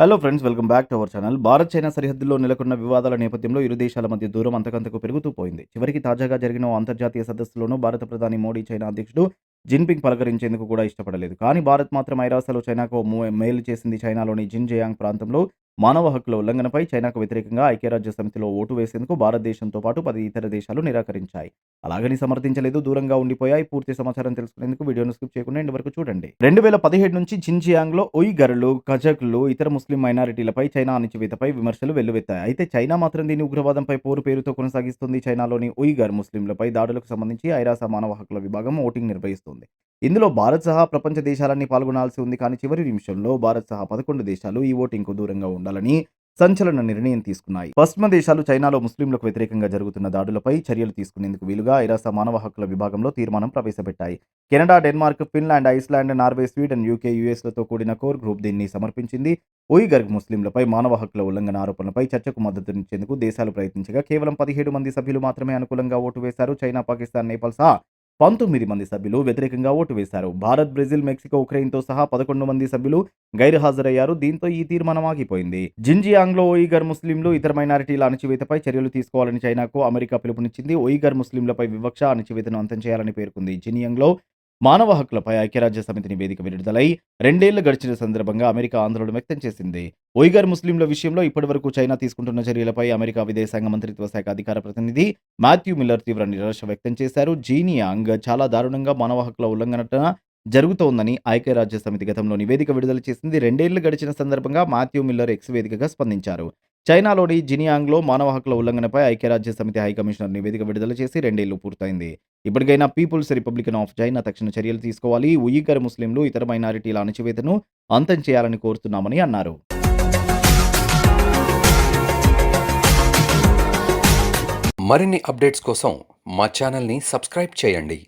Hello friends welcome back to our channel Bharat China సరిహద్దుల్లో నెలకొన్న వివాదాల నేపథ్యంలో ఇరు దేశాల మధ్య దూరం అంతకంతకు పెరుగుతూ పోయింది. చివరికి తాజాగా జరిగిన అంతర్జాతీయ సదస్సులోనూ భారత ప్రధాని మోడీ చైనా అధ్యక్షుడు జిన్పింగ్ పలకరించేందుకు కూడా ఇష్టపడలేదు. కానీ భారత్ మాత్రం ఐరాసలో చైనాకు మేలు చేసింది చైనాలోని జిన్జియాంగ్ ప్రాంతంలో మానవ హక్కుల ఉల్లంఘనపై చైనాకు వ్యతిరేకంగా ఐక్యరాజ్య సమితిలో ఓటు వేసేందుకు భారతదేశంతో పాటు పది ఇతర దేశాలు నిరాకరించాయి. అలాగని సమర్థించలేదు దూరంగా ఉండిపోయాయి. పూర్తి సమాచారం తెలుసుకునేందుకు వీడియోను స్కిప్ చేయకుండా ఇంటి వరకు చూడండి. రెండు వేల పదిహేడు నుంచి జిన్జియాంగ్లో ఉయ్గర్లు కజక్లు ఇతర ముస్లిం మైనారిటీలపై చైనా అణచివేతపై విమర్శలు వెల్లువెత్తాయి. అయితే చైనా మాత్రం దీని ఉగ్రవాదంపై పోరు పేరుతో కొనసాగిస్తుంది. చైనాలోని ఉయిగర్ ముస్లింలపై దాడులకు సంబంధించి ఐరాస మానవ హక్కుల విభాగం ఓటింగ్ నిర్వహిస్తుంది. ఇందులో భారత్ సహా ప్రపంచ దేశాలన్నీ పాల్గొనాల్సి ఉంది. కానీ చివరి నిమిషంలో భారత్ సహా పదకొండు దేశాలు ఈ ఓటింగ్కు దూరంగా ఉండాలని సంచలన నిర్ణయం తీసుకున్నాయి. పశ్చిమ దేశాలు చైనాలో ముస్లింలకు వ్యతిరేకంగా జరుగుతున్న దాడులపై చర్యలు తీసుకునేందుకు వీలుగా ఐరాస మానవ హక్కుల విభాగంలో తీర్మానం ప్రవేశపెట్టాయి. Canada Denmark Finland Iceland Norway Sweden UK యుఎస్లతో కూడిన కోర్ గ్రూప్ దీన్ని సమర్పించింది. ఉయిగర్ ముస్లింలపై మానవ హక్కుల ఉల్లంఘన ఆరోపణలపై చర్చకు మద్దతునిచ్చేందుకు దేశాలు ప్రయత్నించగా కేవలం పదిహేడు మంది సభ్యులు మాత్రమే అనుకూలంగా ఓటు వేశారు. చైనా పాకిస్తాన్ నేపాల్ సహా పంతొమ్మిది మంది సభ్యులు వ్యతిరేకంగా ఓటు వేశారు. భారత్ బ్రెజిల్ మెక్సికో ఉక్రెయిన్తో సహా పదకొండు మంది సభ్యులు గైర్హాజరయ్యారు. దీంతో ఈ తీర్మానం ఆగిపోయింది. జింజియాంగ్లో ఒయిగర్ ముస్లింలు ఇతర మైనారిటీల అణచివేతపై చర్యలు తీసుకోవాలని చైనాకు అమెరికా పిలుపునిచ్చింది. ఒయిగర్ ముస్లింలపై వివక్ష అణచివేతను అంతం చేయాలని పేర్కొంది. జినియాంగ్లో మానవ హక్కులపై ఐక్యరాజ్య సమితి నివేదిక విడుదలై రెండేళ్ళు గడిచిన సందర్భంగా అమెరికా ఆందోళన వ్యక్తం చేసింది. ఒయిగర్ ముస్లింల విషయంలో ఇప్పటివరకు చైనా తీసుకుంటున్న చర్యలపై అమెరికా విదేశాంగ మంత్రిత్వ శాఖ అధికార ప్రతినిధి మాథ్యూ మిల్లర్ తీవ్ర నిరాశ వ్యక్తం చేశారు. జీనియాంగ్ చాలా దారుణంగా మానవ హక్కుల ఉల్లంఘన జరుగుతోందని ఐక్యరాజ్య సమితి గతంలో నివేదిక విడుదల చేసింది. రెండేళ్ళు గడిచిన సందర్భంగా మాథ్యూ మిల్లర్ ఎక్స్ వేదికగా స్పందించారు. చైనాలోని జినియాంగ్లో మానవ హక్కుల ఉల్లంఘనపై ఐక్యరాజ్య సమితి హై కమిషనర్ నివేదిక విడుదల చేసి రెండేళ్ళు పూర్తయింది. ఇప్పటికైనా పీపుల్స్ రిపబ్లికన్ ఆఫ్ చైనా తక్షణ చర్యలు తీసుకోవాలి. ఉయిగర్ ముస్లింలు ఇతర మైనారిటీల అణచివేతను అంతం చేయాలని కోరుతున్నామని అన్నారు. మరిన్ని అప్డేట్స్ కోసం మా ఛానల్ని సబ్స్క్రైబ్ చేయండి.